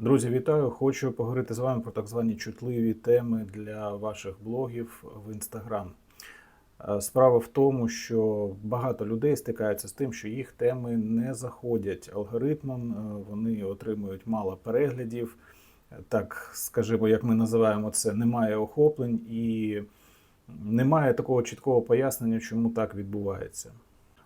Друзі, вітаю! Хочу поговорити з вами про так звані чутливі теми для ваших блогів в Інстаграм. Е, Справа в тому, що багато людей стикаються з тим, що їх теми не заходять алгоритмом, е, вони отримують мало переглядів. Так, скажімо, як ми називаємо це, немає охоплень і немає такого чіткого пояснення, чому так відбувається.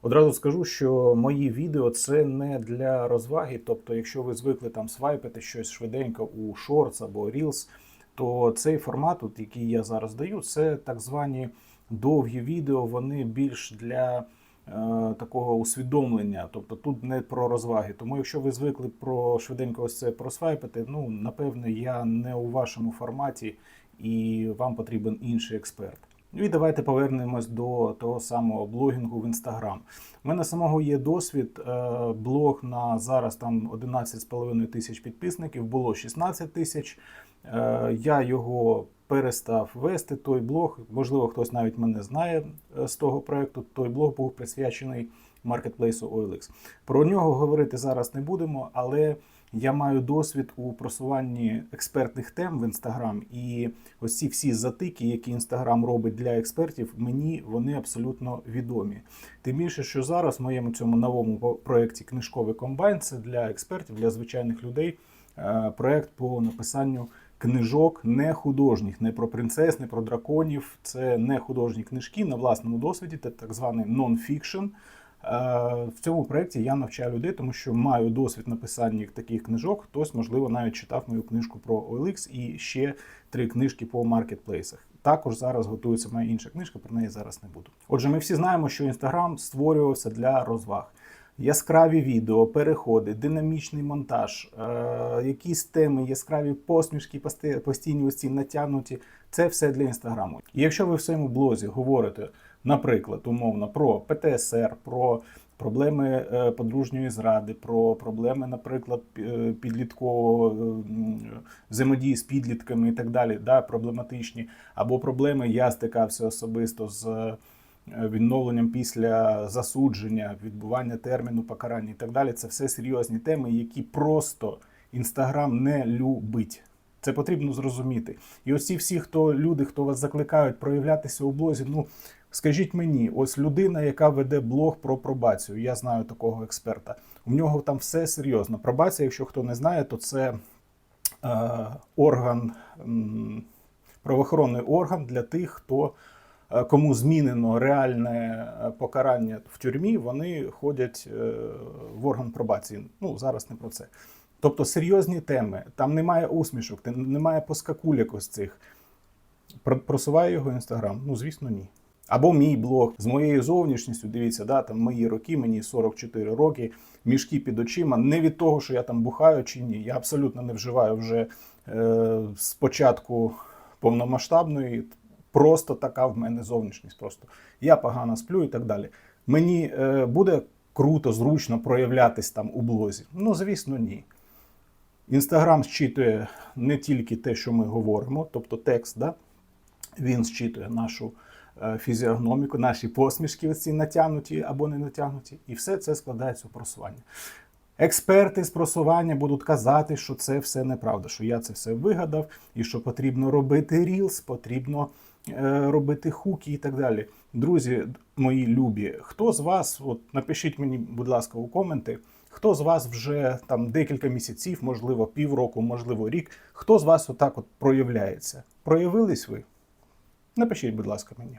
Одразу скажу, що мої відео це не для розваги. Тобто, якщо ви звикли там свайпити щось швиденько у Shorts або Reels, то цей формат, от, який я зараз даю, це так звані довгі відео. Вони більш для е, такого усвідомлення. Тобто тут не про розваги. Тому, якщо ви звикли про швиденько ось це просвайпити, ну напевно, я не у вашому форматі і вам потрібен інший експерт. Ну і давайте повернемось до того самого блогінгу в Інстаграм. У мене самого є досвід. е, Блог на зараз там 11,5 тисяч підписників, було 16 тисяч. Е, Я його перестав вести. Той блог, можливо, хтось навіть мене знає е, з того проекту. Той блог був присвячений маркетплейсу OLX. Про нього говорити зараз не будемо, але я маю досвід у просуванні експертних тем в Інстаграм, і ось ці всі затики, які Інстаграм робить для експертів, мені вони абсолютно відомі. Тим більше, що зараз в моєму цьому новому проєкті Книжковий комбайн це для експертів, для звичайних людей. е, Проєкт по написанню книжок не художніх, не про принцес, не про драконів. Це не художні книжки на власному досвіді, це так званий нон-фікшн. Е, В цьому проєкті я навчаю людей, тому що маю досвід написання таких книжок. Хтось, можливо, навіть читав мою книжку про OLX і ще три книжки по маркетплейсах. Також зараз готується моя інша книжка, про неї зараз не буду. Отже, ми всі знаємо, що Інстаграм створювався для розваг. Яскраві відео, переходи, динамічний монтаж, е, якісь теми, яскраві посмішки, постійні ось натягнуті. Це все для інстаграму. І якщо ви в своєму блозі говорите, наприклад, умовно про ПТСР, про проблеми е, подружньої зради, про проблеми, наприклад, е, підліткового взаємодії з підлітками і так далі, да, проблематичні, або проблеми я стикався особисто з. е, Відновленням після засудження, відбування терміну покарання і так далі. Це все серйозні теми, які просто Інстаграм не любить. Це потрібно зрозуміти. І ось ці всі, хто люди, хто вас закликають проявлятися у блозі. Ну скажіть мені, ось людина, яка веде блог про пробацію. Я знаю такого експерта. У нього там все серйозно. Пробація, якщо хто не знає, то це е, орган, правоохоронний орган для тих, хто е, кому змінено реальне е, покарання в тюрмі, вони ходять е, в орган пробації. Ну зараз не про це. Тобто серйозні теми, там немає усмішок, немає поскакуляк ось цих. Просуває його інстаграм? Ну, звісно, ні. Або мій блог з моєю зовнішністю, дивіться, да, там мої роки, мені 44 роки, мішки під очима. Не від того, що я там бухаю чи ні. Я абсолютно не вживаю вже е, з початку повномасштабної. Просто така в мене зовнішність. Просто я погано сплю і так далі. Мені е, буде круто, зручно проявлятись там у блозі. Ну, звісно, ні. Інстаграм зчитує не тільки те, що ми говоримо, тобто текст, да? він зчитує нашу фізіогноміку, наші посмішки, оці натягнуті або не натягнуті, і все це складається у просування. Експерти з просування будуть казати, що це все неправда, що я це все вигадав, і що потрібно робити рілс, потрібно е, робити хуки і так далі. Друзі, мої любі, хто з вас, от напишіть мені, будь ласка, у коменти, хто з вас вже там декілька місяців, можливо, півроку, можливо, рік, хто з вас отак от проявляється? Проявились ви? Напишіть, будь ласка, мені.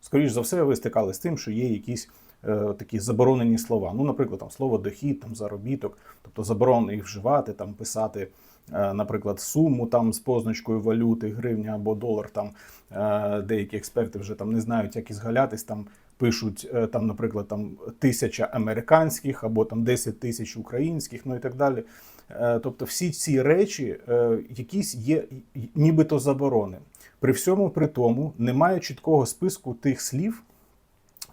Скоріше за все, ви стикали з тим, що є якісь е, такі заборонені слова. Ну, наприклад, там слово дохід, там заробіток, тобто заборонено їх вживати, там писати, е, наприклад, суму там з позначкою валюти, гривня або долар. Там е, деякі експерти вже там не знають, як ізгалятись, там пишуть е, там, наприклад, там тисяча американських або там 10 тисяч українських, ну і так далі. Е, Тобто, всі ці речі е, якісь є нібито заборони. При всьому при тому немає чіткого списку тих слів.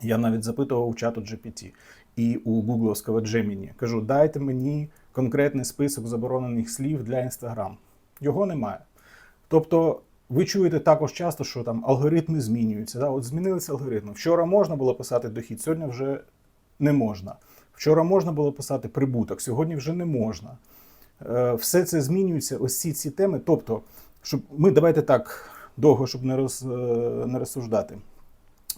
Я навіть запитував у чату GPT і у гугловського Gemini. Кажу, дайте мені конкретний список заборонених слів для Instagram. Його немає. Тобто, ви чуєте також часто, що там алгоритми змінюються. Да? От змінилися алгоритми. Вчора можна було писати дохід, сьогодні вже не можна. Вчора можна було писати прибуток, сьогодні вже не можна. е, все це змінюється, ось ці ці теми. Тобто, щоб ми давайте так довго, щоб не, роз, е, не розсуждати.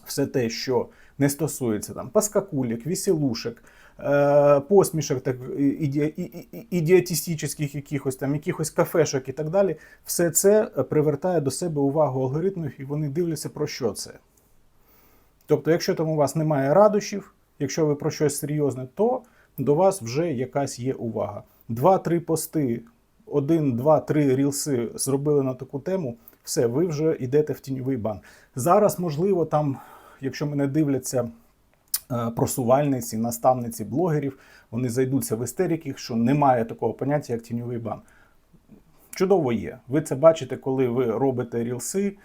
Все те, що не стосується там паскакулік, веселушек, е, посмішок, так іді, якихось там, якихось кафешок і так далі, все це привертає до себе увагу алгоритмів, і вони дивляться про що це. Тобто, якщо там у вас немає радощів, якщо ви про щось серйозне, то до вас вже якась є увага. Два-три пости, один, два, три рілси зробили на таку тему, все, ви вже йдете в тіньовий бан. Зараз, можливо, там, якщо мене дивляться е, просувальниці, наставниці блогерів, вони зайдуться в істерики, що немає такого поняття, як тіньовий бан. Чудово є. Ви це бачите, коли ви робите рілси,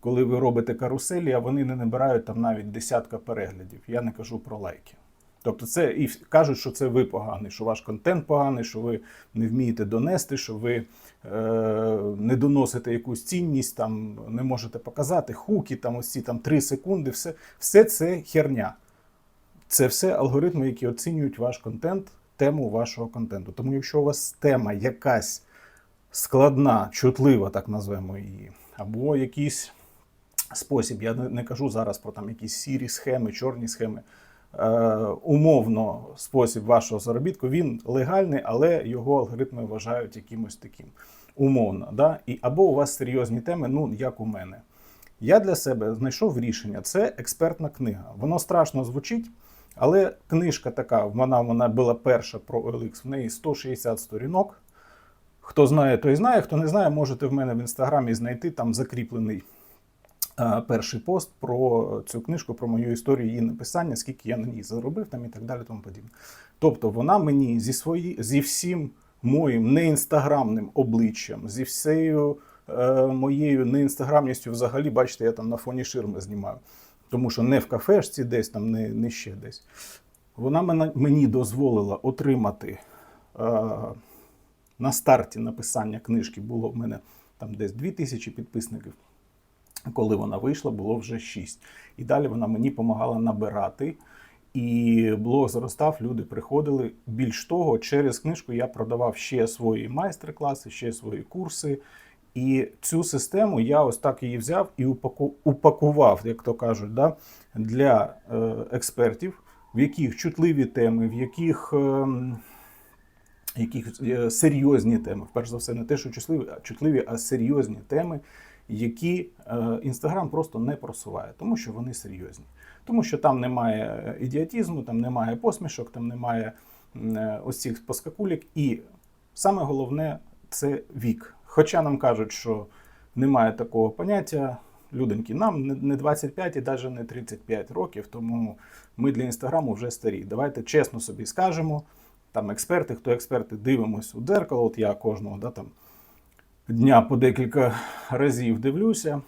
коли ви робите каруселі, а вони не набирають там навіть десятка переглядів. Я не кажу про лайки. Тобто це і кажуть, що це ви поганий, що ваш контент поганий, що ви не вмієте донести, що ви е, не доносите якусь цінність, там не можете показати хуки, там ось ці там 3 секунди. Все, все це херня. Це все алгоритми, які оцінюють ваш контент, тему вашого контенту. Тому якщо у вас тема якась складна, чутлива, так назвемо її, або якийсь спосіб, я не кажу зараз про там якісь сірі схеми, чорні схеми. Е, умовно, спосіб вашого заробітку він легальний, але його алгоритми вважають якимось таким умовно. Да? І, або у вас серйозні теми, ну як у мене. Я для себе знайшов рішення. Це експертна книга. Воно страшно звучить, але книжка така, вона, вона була перша про OLX, в неї 160 сторінок. Хто знає, той знає. Хто не знає, можете в мене в інстаграмі знайти там закріплений перший пост про цю книжку, про мою історію її написання, скільки я на ній заробив там і так далі. Тому подібне. Тобто вона мені зі свої, зі всім моїм неінстаграмним обличчям, зі всією е, моєю неінстаграмністю взагалі, бачите, я там на фоні ширми знімаю. Тому що не в кафешці десь там, не, не ще десь. Вона мені дозволила отримати е, на старті написання книжки було в мене там десь 2000 підписників. Коли вона вийшла, було вже 6. І далі вона мені допомагала набирати. І блог зростав, люди приходили. Більш того, через книжку я продавав ще свої майстер-класи, ще свої курси. І цю систему я ось так її взяв і упакував, як то кажуть, да, для е, експертів, в яких чутливі теми, в яких. ем, яких е, серйозні теми. Перш за все, не те, що чутливі, а чутливі, а серйозні теми, які Інстаграм просто не просуває, тому що вони серйозні. Тому що там немає е, ідіотізму, там немає посмішок, там немає е, ось цих поскакулік. І саме головне це вік. Хоча нам кажуть, що немає такого поняття. Люденьки, нам не 25 і навіть не 35 років, тому ми для інстаграму вже старі. Давайте чесно собі скажемо. Там експерти, хто експерти, дивимось у дзеркало. От я кожного да, там, дня по декілька разів дивлюся.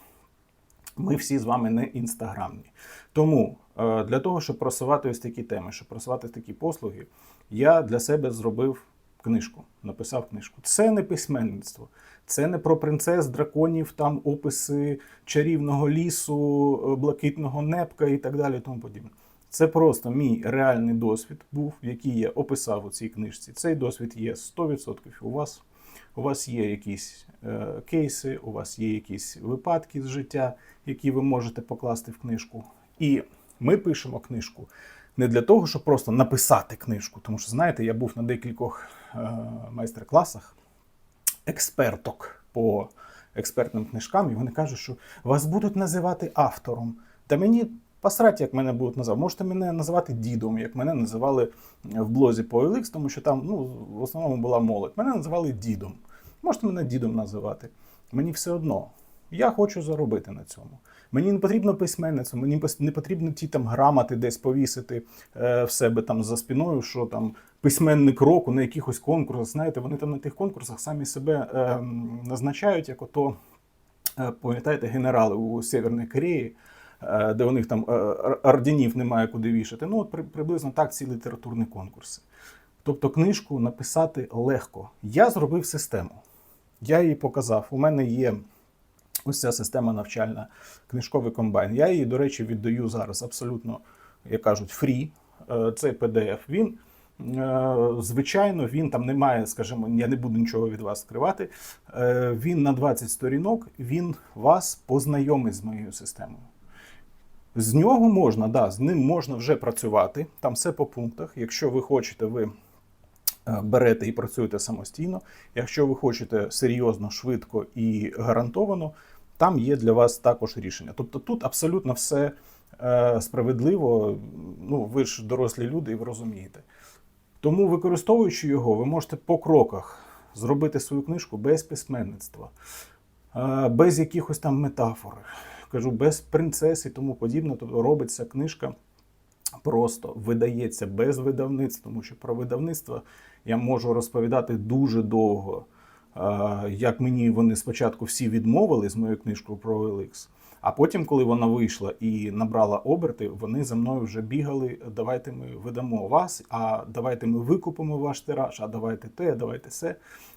Ми всі з вами не інстаграмні. Тому е, для того, щоб просувати ось такі теми, щоб просувати такі послуги, я для себе зробив книжку, написав книжку. Це не письменництво, це не про принцес, драконів, там описи чарівного лісу, е, блакитного непка і так далі. Тому подібне. Це просто мій реальний досвід був, який я описав у цій книжці. Цей досвід є 100% у вас. У вас є якісь е, кейси, у вас є якісь випадки з життя, які ви можете покласти в книжку. І ми пишемо книжку не для того, щоб просто написати книжку. Тому що, знаєте, я був на декількох е, майстер-класах експерток по експертним книжкам, і вони кажуть, що вас будуть називати автором. Та мені посрать, як мене будуть називати. Можете мене називати дідом, як мене називали в блозі по OLX, тому що там ну, в основному була молодь. Мене називали дідом. Можете мене дідом називати. Мені все одно. Я хочу заробити на цьому. Мені не потрібно письменництво, мені не потрібно ті там грамоти десь повісити е, в себе там за спиною, що там письменник року на якихось конкурсах. Знаєте, вони там на тих конкурсах самі себе е, назначають, як ото, е, пам'ятаєте, генерали у Северній Кореї, де у них там е, орденів немає куди вішати. Ну, от приблизно так ці літературні конкурси. Тобто книжку написати легко. Я зробив систему. Я її показав. У мене є ось ця система навчальна, книжковий комбайн. Я її, до речі, віддаю зараз абсолютно, як кажуть, фрі. Е, Цей PDF. Він Е, Звичайно, він там не має, скажімо, я не буду нічого від вас скривати. Е, Він на 20 сторінок, він вас познайомить з моєю системою. З нього можна, да, з ним можна вже працювати. Там все по пунктах. Якщо ви хочете, ви е, берете і працюєте самостійно. Якщо ви хочете серйозно, швидко і гарантовано, там є для вас також рішення. Тобто тут абсолютно все е, справедливо. Ну, ви ж дорослі люди і ви розумієте. Тому, використовуючи його, ви можете по кроках зробити свою книжку без письменництва, е, без якихось там метафор, кажу, без принцес і тому подібне. Тобто робиться книжка просто видається без видавництва, тому що про видавництво я можу розповідати дуже довго. Як мені вони спочатку всі відмовили з моєю книжкою про OLX, а потім, коли вона вийшла і набрала оберти, вони за мною вже бігали. Давайте ми видамо вас, а давайте ми викупимо ваш тираж, а давайте те, давайте се.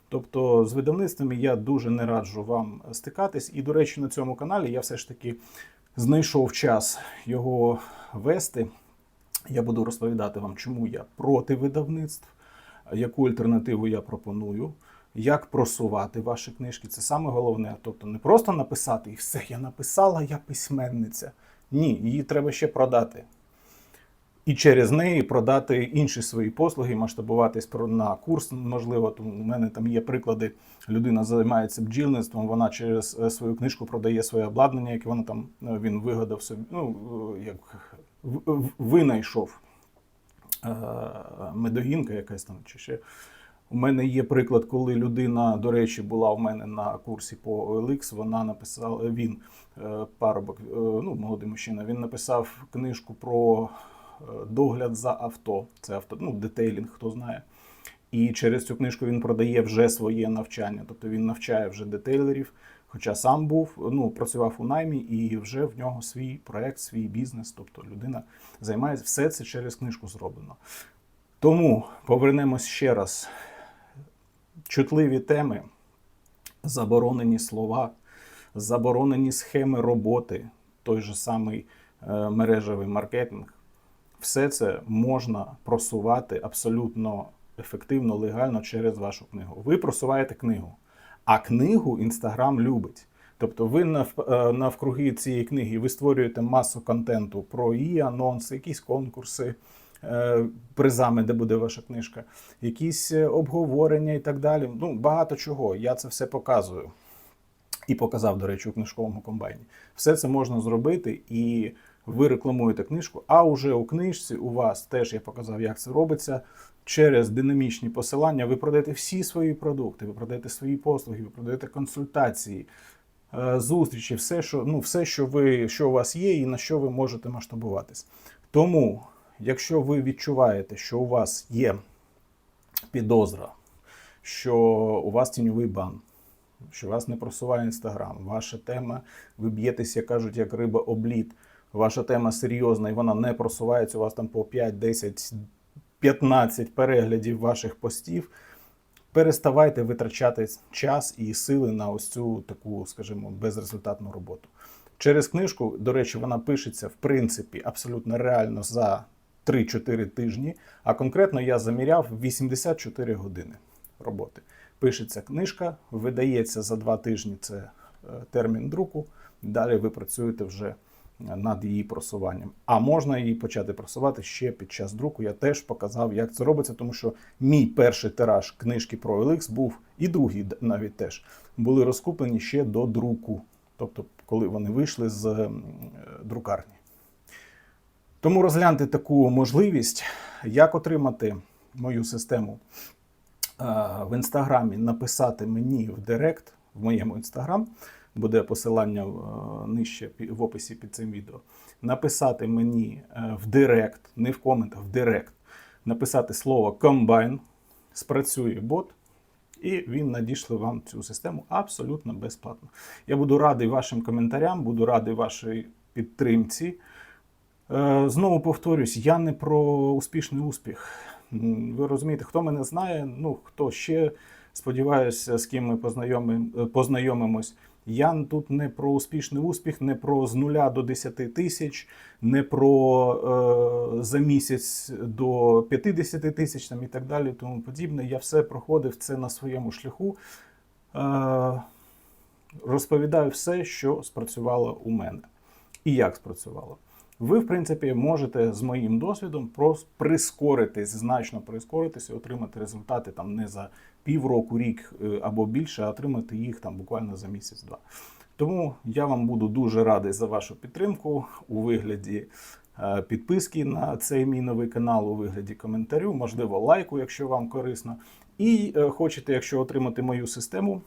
Тобто з видавництвами я дуже не раджу вам стикатись. І, до речі, на цьому каналі я все ж таки знайшов час його вести. Я буду розповідати вам, чому я проти видавництв, яку альтернативу я пропоную, як просувати ваші книжки. Це саме головне. Тобто не просто написати і все, я написала, я письменниця. Ні, її треба ще продати. І через неї продати інші свої послуги, масштабуватись на курс. Можливо, тому у мене там є приклади. Людина займається бджільництвом, вона через е, свою книжку продає своє обладнання, яке вона там е, він вигадав собі. Ну е, як в- в- винайшов медогінка якась там чи ще. У мене є приклад, коли людина, до речі, була у мене на курсі по OLX, вона написала, він, е, парубок, е, ну, молодий мужчина, він написав книжку про е, догляд за авто. Це авто, ну, детейлінг, хто знає. І через цю книжку він продає вже своє навчання. Тобто він навчає вже детейлерів, хоча сам був, ну, працював у наймі, і вже в нього свій проект, свій бізнес. Тобто людина займається все це через книжку зроблено. Тому повернемось ще раз. Чутливі теми, заборонені слова, заборонені схеми роботи, той же самий е, мережевий маркетинг. Все це можна просувати абсолютно ефективно, легально через вашу книгу. Ви просуваєте книгу, а книгу Інстаграм любить. Тобто ви е, навкруги цієї книги ви створюєте масу контенту про її анонси, якісь конкурси, призами, де буде ваша книжка, якісь е, обговорення і так далі. Ну, багато чого. Я це все показую. І показав, до речі, у книжковому комбайні. Все це можна зробити, і ви рекламуєте книжку. А уже у книжці у вас теж я показав, як це робиться. Через динамічні посилання ви продаєте всі свої продукти, ви продаєте свої послуги, ви продаєте консультації, е, зустрічі, все, що, ну, все, що, ви, що у вас є, і на що ви можете масштабуватись. Тому, якщо ви відчуваєте, що у вас є підозра, що у вас тіньовий бан, що вас не просуває інстаграм, ваша тема, ви б'єтеся, кажуть, як риба обліт, ваша тема серйозна і вона не просувається, у вас там по 5, 10, 15 переглядів ваших постів. Переставайте витрачати час і сили на ось цю таку, скажімо, безрезультатну роботу. Через книжку, до речі, вона пишеться в принципі абсолютно реально за 3-4 тижні, а конкретно я заміряв 84 години роботи. Пишеться книжка, видається за 2 тижні це е, термін друку. Далі ви працюєте вже над її просуванням. А можна її почати просувати ще під час друку. Я теж показав, як це робиться, тому що мій перший тираж книжки про OLX був і другий навіть теж були розкуплені ще до друку, тобто коли вони вийшли з е, друкарні. Тому розгляньте таку можливість, як отримати мою систему в інстаграмі, написати мені в Директ, в моєму інстаграм, буде посилання нижче в описі під цим відео. Написати мені е, в Директ, не в коментах, в Директ, написати слово комбайн, спрацює бот, і він надішле вам цю систему абсолютно безплатно. Я буду радий вашим коментарям, буду радий вашій підтримці. Е, Знову повторюсь, я не про успішний успіх. Ви розумієте, хто мене знає, ну хто ще сподіваюся, з ким ми е, познайомимось. Я тут не про успішний успіх, не про з нуля до 10 тисяч, не про е, за місяць до 50 тисяч там, і так далі, тому подібне. Я все проходив це на своєму шляху. Е, розповідаю все, що спрацювало у мене і як спрацювало. Ви, в принципі, можете з моїм досвідом прискоритись, значно прискоритись і отримати результати там не за півроку, рік е, або більше, а отримати їх там буквально за місяць-два. Тому я вам буду дуже радий за вашу підтримку у вигляді е, підписки на цей мій новий канал, у вигляді коментарю, можливо, лайку, якщо вам корисно. І е, хочете, якщо отримати мою систему,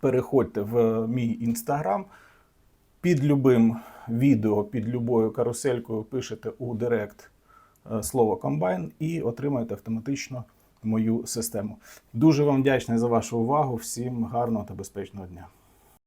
переходьте в мій інстаграм. Під любим відео, під любою каруселькою пишете у Директ е, слово комбайн і отримаєте автоматично мою систему. Дуже вам вдячний за вашу увагу. Всім гарного та безпечного дня.